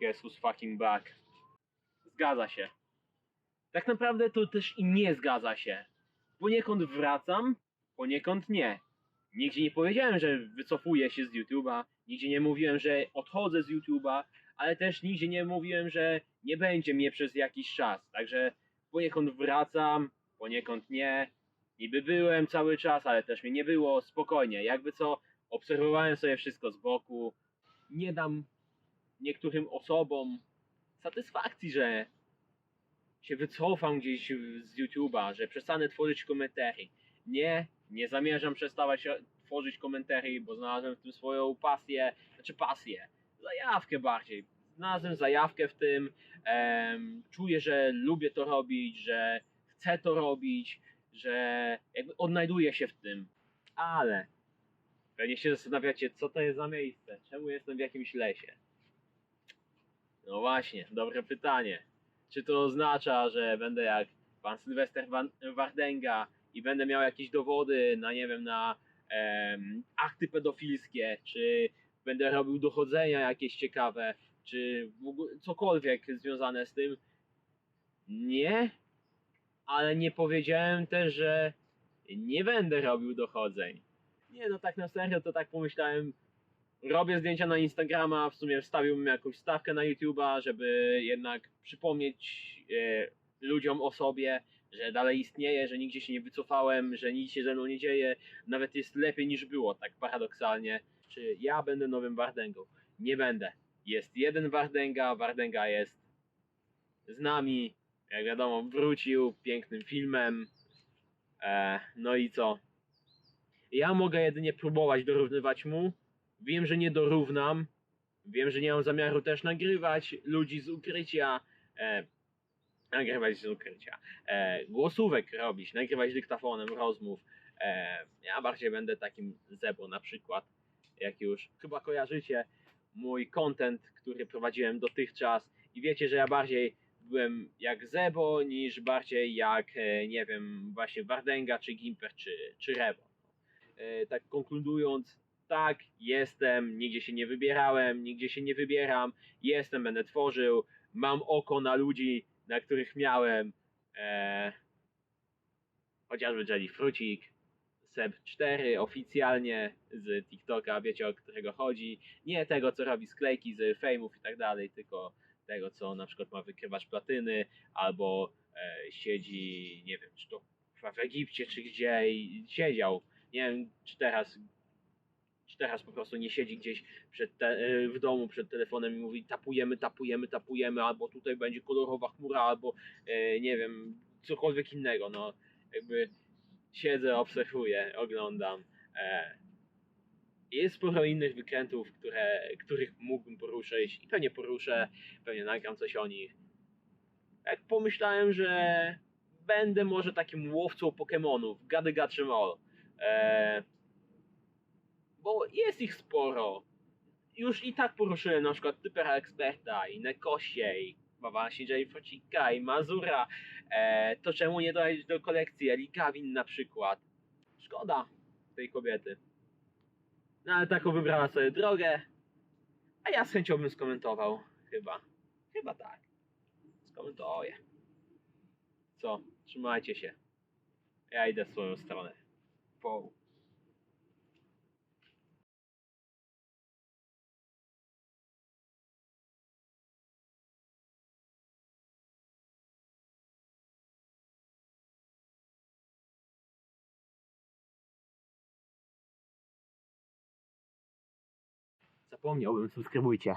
Guess who's fucking back. Zgadza się. Tak naprawdę to też i nie zgadza się. Poniekąd wracam, poniekąd nie. Nigdzie nie powiedziałem, że wycofuję się z YouTube'a, nigdzie nie mówiłem, że odchodzę z YouTube'a, ale też nigdzie nie mówiłem, że nie będzie mnie przez jakiś czas. Także poniekąd wracam, poniekąd nie. Niby byłem cały czas, ale też mnie nie było. Spokojnie, jakby co, obserwowałem sobie wszystko z boku. Nie dam niektórym osobom satysfakcji, że się wycofam gdzieś z YouTube'a, że przestanę tworzyć komentarzy. Nie, nie zamierzam przestawać tworzyć komentarzy, bo znalazłem w tym swoją pasję, znaczy pasję, zajawkę bardziej. Znalazłem zajawkę w tym, czuję, że lubię to robić, że chcę to robić, że jakby odnajduję się w tym. Ale pewnie się zastanawiacie, co to jest za miejsce, czemu jestem w jakimś lesie. No właśnie, dobre pytanie. Czy to oznacza, że będę jak pan Sylwester Wardenga i będę miał jakieś dowody na, nie wiem, na em, akty pedofilskie, czy będę robił dochodzenia jakieś ciekawe, czy w ogóle cokolwiek związane z tym? Nie, ale nie powiedziałem też, że nie będę robił dochodzeń. Nie, no tak na serio, to tak pomyślałem, robię zdjęcia na Instagrama, w sumie wstawiłbym jakąś stawkę na YouTube'a, żeby jednak przypomnieć e, ludziom o sobie, że dalej istnieję, że nigdzie się nie wycofałem, że nic się ze mną nie dzieje, nawet jest lepiej niż było, tak paradoksalnie. Czy ja będę nowym Wardęgą? Nie będę. Jest jeden Wardęga, Wardęga jest z nami, jak wiadomo, wrócił pięknym filmem. E, no i co? Ja mogę jedynie próbować dorównywać mu, Wiem, że nie dorównam. Wiem, że nie mam zamiaru też nagrywać ludzi z ukrycia. E, nagrywać z ukrycia. E, głosówek robić, nagrywać dyktafonem rozmów. E, ja bardziej będę takim Zebo na przykład. Jak już chyba kojarzycie mój content, który prowadziłem dotychczas i wiecie, że ja bardziej byłem jak Zebo niż bardziej jak, e, nie wiem, właśnie Wardenga, czy Gimper, czy, czy Rewo. E, tak konkludując, tak, jestem, nigdzie się nie wybierałem, nigdzie się nie wybieram, jestem, będę tworzył, mam oko na ludzi, na których miałem, e, chociażby Jelly Frucik, Seb4 oficjalnie z TikToka, wiecie o którego chodzi, nie tego co robi sklejki z fejmów i tak dalej, tylko tego co na przykład ma wykrywać platyny, albo e, siedzi, nie wiem, czy to w Egipcie, czy gdzie i siedział, nie wiem, czy teraz teraz po prostu nie siedzi gdzieś te, e, w domu przed telefonem i mówi tapujemy, tapujemy, tapujemy, albo tutaj będzie kolorowa chmura, albo e, nie wiem, cokolwiek innego. No, jakby siedzę, obserwuję, oglądam. E, jest sporo innych wykrętów, które, których mógłbym poruszyć i pewnie poruszę, pewnie nagram coś o nich. Jak pomyślałem, że będę może takim łowcą Pokemonów, gady gaczym all. E, bo jest ich sporo. Już i tak poruszyłem na przykład Typera Eksperta i Nekosie i właśnie Frocika i Mazura. E, to czemu nie dodać do kolekcji Eli Gavin na przykład? Szkoda tej kobiety. No ale taką wybrała sobie drogę, a ja z chęcią bym skomentował. Chyba. Chyba tak. Skomentuję. Co? Trzymajcie się. Ja idę w swoją stronę. Po. Zapomniałbym, subskrybujcie.